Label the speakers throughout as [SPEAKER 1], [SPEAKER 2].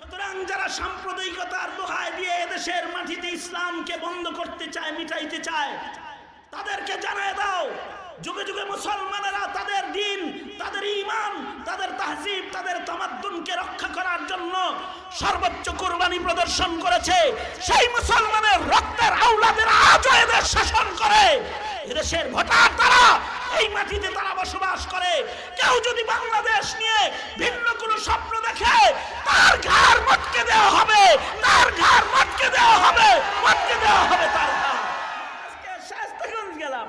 [SPEAKER 1] সুতরাং যারা সাম্প্রদায়িকতার দোহায় দিয়ে এদেশের মাটিতে ইসলামকে বন্ধ করতে চায়, মিটাইতে চায়, তাদেরকে জানায় দাও, যুগে যুগে মুসলমানেরা তাদের দিন, তাদের ইমান তাদের তাহজিব, তাদের তামাদ্দুনকে রক্ষা করার জন্য সর্বোচ্চ কোরবানি প্রদর্শন করেছে। সেই মুসলমানের রক্তের আউলাদের আজও এদের শাসন করে। এদেশের ভোটার তারা এই মাটিতে তারা বসবাস করে। কেউ যদি বাংলাদেশ নিয়ে ভিন্ন কোনো স্বপ্ন দেখে, তার ঘাড় মটকে দেওয়া হবে, তার ঘাড় মটকে দেওয়া হবে, মটকে দেওয়া হবে তার শাস্তাগঞ্জ গেলাম।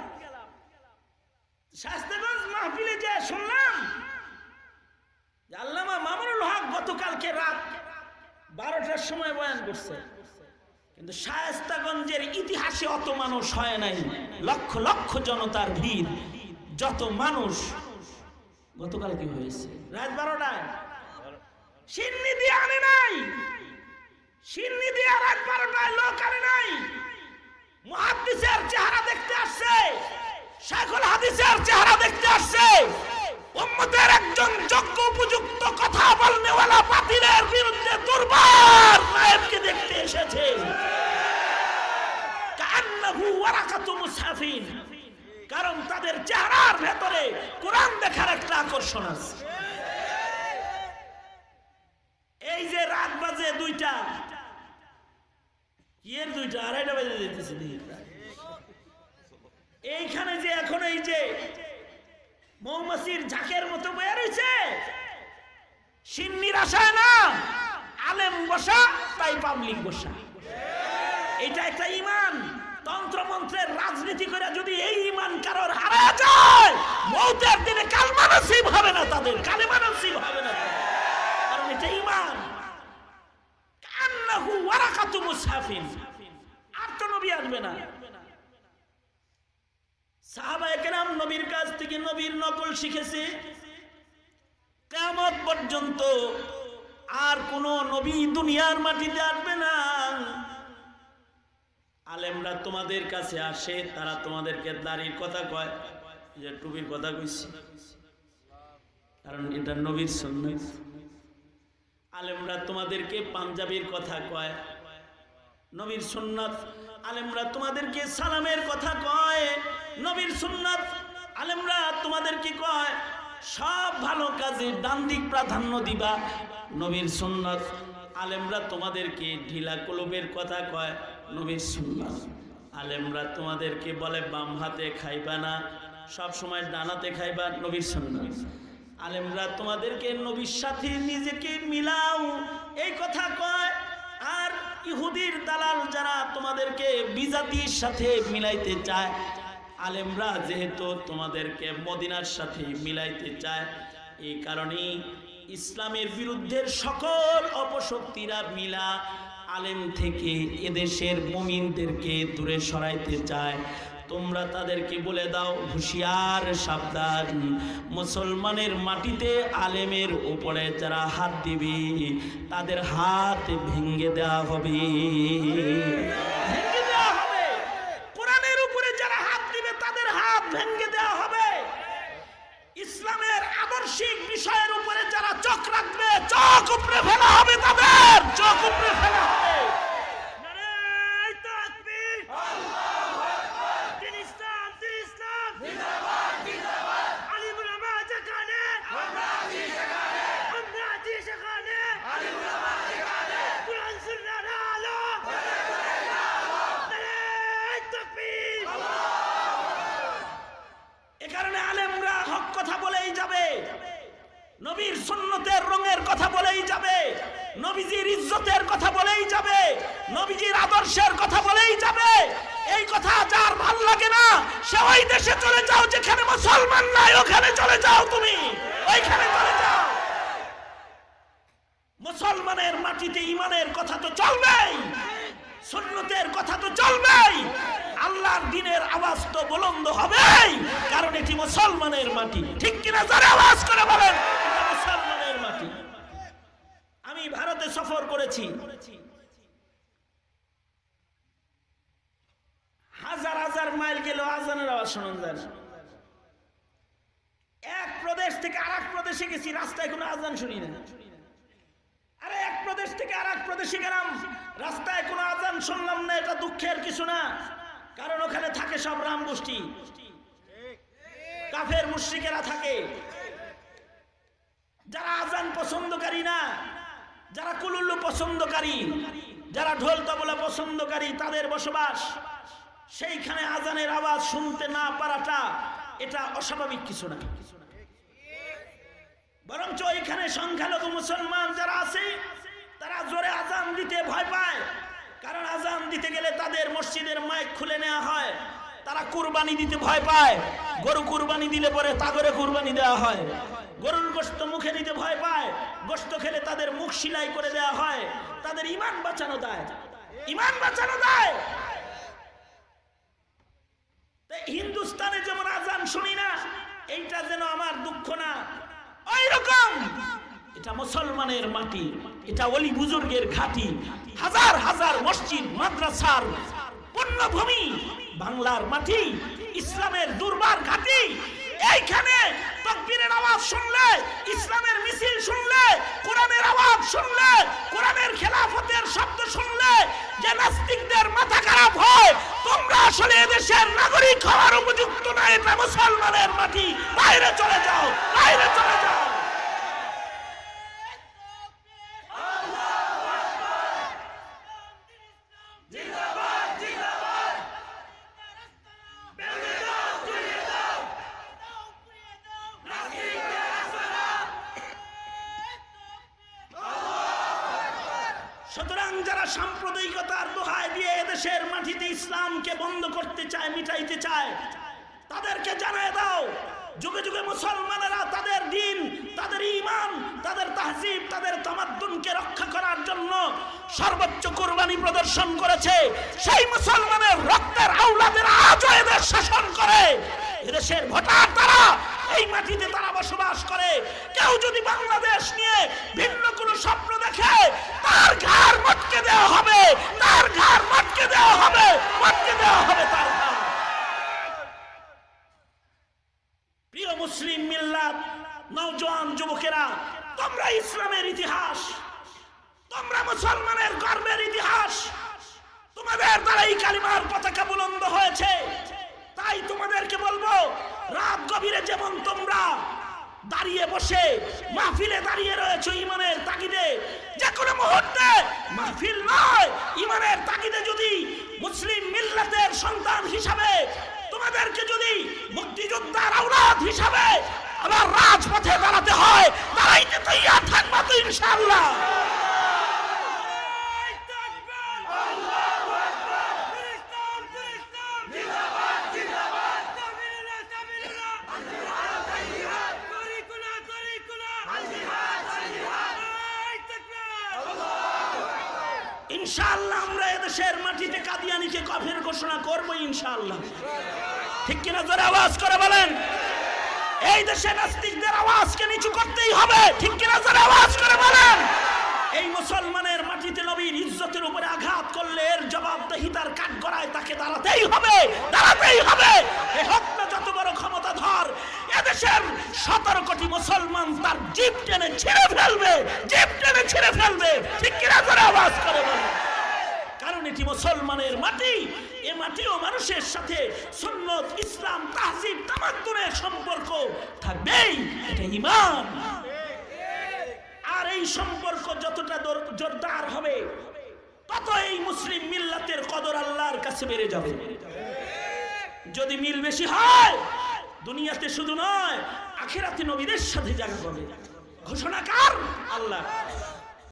[SPEAKER 1] শাস্তাগঞ্জ মাহফিলে যে হক গতকালকে রাত বারোটার সময় কিন্তু ইতিহাসে অত মানুষ হয় নাই। লক্ষ লক্ষ জনতার ভিড়। যত মানুষ, গতকাল কি হয়েছে? রাত বারোটায়। নাই। চেহারা দেখতে আসছে। একজন যোগ্য উপযুক্ত কথা দেখতে এসেছে। কারণ তাদের চেহারার ভেতরে কোরআন দেখার একটা আকর্ষণ আছে। এই যে রাত বাজে দুইটা, ইয়ের দুইটা, আড়াইটা বাজে যেতেছে এইখানে যে এখন এই যে মৌমাছির ঝাঁকের মতো বয়ে রয়েছে সিন্নির আশায় না, আলেম বসা, তাই পাবলিক বসা। এটা একটা ইমান। তন্ত্রমন্ত্রের রাজনীতি করে যদি এই ইমান কারোর হারা যায়, মৌতের দিনে কালমা হবে না তাদের, কালেমা হবে না কারণ এটা ইমান কান্নাহু ওয়ারাকাতু মুসাফিন। আর তো নবী আসবে না। নবীর কাছ থেকে নবীর নকল শিখেছে। কেমত পর্যন্ত আর কোন নবী দুনিয়ার মাটিতে আসবে না। আলেমরা তোমাদের কাছে আসে, তারা তোমাদেরকে দাড়ির কথা কয়। যে টুপির কথা কইছি। কারণ এটা নবীর সন্ন্যত আলেমরা তোমাদেরকে পাঞ্জাবির কথা কয়। নবীর সুন্নাত আলেমরা তোমাদেরকে সালামের কথা কয়। নবীর সুন্নাত আলেমরা তোমাদেরকে কয়, সব ভালো কাজে ডান দিক প্রাধান্য দিবা। নবীর সুন্নাত আলেমরা তোমাদেরকে ঢিলা কলবের কথা কয়। নবীর সুন্নাত। আলেমরা তোমাদেরকে বলে, বাম হাতে খাইবা না, সব সময় ডানাতে খাইবা, নবীর সুন্নাত। আলেমরা তোমাদেরকে নবীর সাথে নিজেকে মিলাও, এই কথা কয়। আর ইহুদির দালাল যারা তোমাদেরকে বিজাতির সাথে মিলাইতে চায়, আলেমরা যেহেতু তোমাদেরকে মদিনার সাথে মিলাইতে চায়, এই কারণেই ইসলামের বিরুদ্ধের সকল অপশক্তিরা মিলা আলেম থেকে এদেশের মুমিনদেরকে দূরে সরাইতে চায়। তোমরা তাদেরকে বলে দাও, হুঁশিয়ার, সাবধান। মুসলমানের মাটিতে আলেমের উপরে যারা হাত দিবে, তাদের হাত ভেঙে দেওয়া হবে। উপরে যারা হাত দিবে, তাদের হাত ভেঙে দেওয়া হবে। ইসলামের আদর্শিক বিষয়ের উপরে যারা চোখ রাখবে, চোখ উপরে ফেলা হবে তাদের চোখ উপরে ফেলা হবে নারায়ে তাকবীর দিন ইসলাম দিন ইসলাম আলিম উলামা যেখানে আমরা আছি সেখানে কোরআন সুন্নাহর আলো নারায়ে তাকবীর এ কারণে আলেমরা হক কথা বলেই যাবে নবীর সুন্নতের রঙের কথা বলেই যাবে। নবীজির ইজ্জতের কথা বলেই যাবে। নবীজির আদর্শের কথা বলেই যাবে। এই কথা যার ভালো লাগে না, সে ওই দেশে চলে যাও যেখানে মুসলমান নাই, ওখানে চলে যাও তুমি। ওইখানে চলে যাও। মুসলমানের মাটিতে ইমানের কথা তো চলবেই, সুন্নতের কথা তো চলবেই। আল্লাহর দিনের আওয়াজ তো বুলন্দ হবেই, কারণ এটি মুসলমানের মাটি। ঠিক কিনা যারা আওয়াজ করে বলেন। সফর করেছি। হাজার হাজার মাইল গেলেও আজানের আওয়াজ শোনা যায় এক প্রদেশ থেকে আরেক প্রদেশে গেছি, রাস্তায় কোনো আজান শুনি না আরে এক প্রদেশ থেকে আর প্রদেশে গেলাম, রাস্তায় কোনো আজান শুনলাম না, এটা দুঃখের কিছু না। কারণ ওখানে থাকে সব রাম গোষ্ঠী। কাফের মুশ্রিকেরা থাকে। যারা আজান পছন্দকারী না যারা কুলুল্লু পছন্দকারী, যারা ঢোল তবলা পছন্দকারী, তাদের বসবাস। সেইখানে আজানের আওয়াজ শুনতে না পারাটা এটা অস্বাভাবিক কিছু না। বরঞ্চ এখানে সংখ্যালঘু মুসলমান যারা আছে, তারা জোরে আজান দিতে ভয় পায়। কারণ আজান দিতে গেলে তাদের মসজিদের মাইক খুলে নেওয়া হয়। তারা কুরবানি দিতে ভয় পায়। গরু কুরবানি দিলে পরে তাগরে কুরবানি দেওয়া হয়। গরুর গোস্ত মুখে দিতে ভয় পায়। গোস্ত খেলে তাদের মুখ সিলাই করে দেওয়া হয়। তাদের ইমান বাঁচানো দেয়। ইমান বাঁচানো দেয়। হিন্দুস্তানে যেমন আজান শুনি না, এইটা যেন আমার দুঃখ না। ওই রকম এটা মুসলমানের মাটি, এটা অলি বুজুর্গের ঘাটি। হাজার হাজার মসজিদ, মাদ্রাসার পুণ্যভূমি, বাংলার মাটি, ইসলামের দুর্বার ঘাটি। এইখানে তকবীরের আওয়াজ শুনলে, ইসলামের মিছিল শুনলে, কোরআনের আওয়াজ শুনলে, কোরআনের খেলাফতের শব্দ শুনলে যে নাস্তিকদের মাথা খারাপ হয়, তোমরা আসলে এদেশের নাগরিক হওয়ার উপযুক্ত না, এটা মুসলমানের মাটি, বাইরে চলে যাও। সুতরাং যারা সাম্প্রদায়িকতার দোহায় দিয়ে এদেশের মাটিতে ইসলামকে বন্ধ করতে চায়, মিটাইতে চায়, তাদেরকে জানায় দাও, যুগে যুগে মুসলমানেরা তাদের দিন, তাদের ইমান তাদের তাহজিব, তাদের তামাদ্দুনকে রক্ষা করার জন্য সর্বোচ্চ কোরবানি প্রদর্শন করেছে। সেই মুসলমানের রক্তের আউলাদের আজও এদের শাসন করে। এদেশের ভোটার তারা এই মাটিতে তারা বসবাস করে। কেউ যদি বাংলাদেশ নিয়ে ভিন্ন কোনো স্বপ্ন দেখে তার ঘাড় মটকে দেওয়া হবে তার ঘাড় মটকে দেওয়া হবে মটকে দেওয়া হবে তার ঘাড় প্রিয় মুসলিম মিল্লাত নওজোয়ান যুবকেরা তোমরা ইসলামের ইতিহাস তোমরা মুসলমানের গর্বের ইতিহাস তোমাদের দ্বারা এই কালিমার পতাকা বুলন্দ হয়েছে। তাই তোমাদেরকে বলব, রাত গভীরে যেমন তোমরা দাঁড়িয়ে বসে মাহফিলে দাঁড়িয়ে রয়েছে ইমানের তাগিদে, যে কোনো মুহূর্তে মাহফিল নয়, ইমানের তাগিদে যদি মুসলিম মিল্লাতের সন্তান হিসাবে, তোমাদেরকে যদি মুক্তিযোদ্ধার আওলাদ হিসাবে আবার রাজপথে দাঁড়াতে হয়, দাঁড়াইতে তৈয়ার থাকবা তো ইনশাআল্লাহ। এদেশের মাটিতে কাদিয়ানিকে কফের ঘোষণা করব ইনশাআল্লাহ। ঠিক কিনা জোরে আওয়াজ করে বলেন? এই দেশে নাস্তিকদের আওয়াজকে নিচু করতেই হবে। ঠিক কিনা জোরে আওয়াজ করে বলেন? এই মুসলমানের মাটিতে নবীর ইজ্জতের উপরে আঘাত করলে এর জবাবদেহি তার কাঠ গড়ায় তাকে দাঁড়াতেই হবে দাঁড়াতেই হবে। এ হোক না যত বড় ক্ষমতা ধর এদেশের সতেরো কোটি মুসলমান তার জিপ টেনে ছিঁড়ে ফেলবে, জিপ টেনে ছিঁড়ে ফেলবে। ঠিক কিনা জোরে আওয়াজ করে বলেন? কারণ এটি মুসলমানের মাটি, এ মাটিও মানুষের সাথে সুন্নত, ইসলাম, তাহজিব তামাদ্দুনের সম্পর্ক থাকবেই, এটা ইমান আর এই সম্পর্ক যতটা জোরদার হবে, তত এই মুসলিম মিল্লাতের কদর আল্লাহর কাছে বেড়ে যাবে। যদি মিল বেশি হয়, দুনিয়াতে শুধু নয়, আখেরাতে নবীদের সাথে জায়গা পাবে ঘোষণাকার আল্লাহ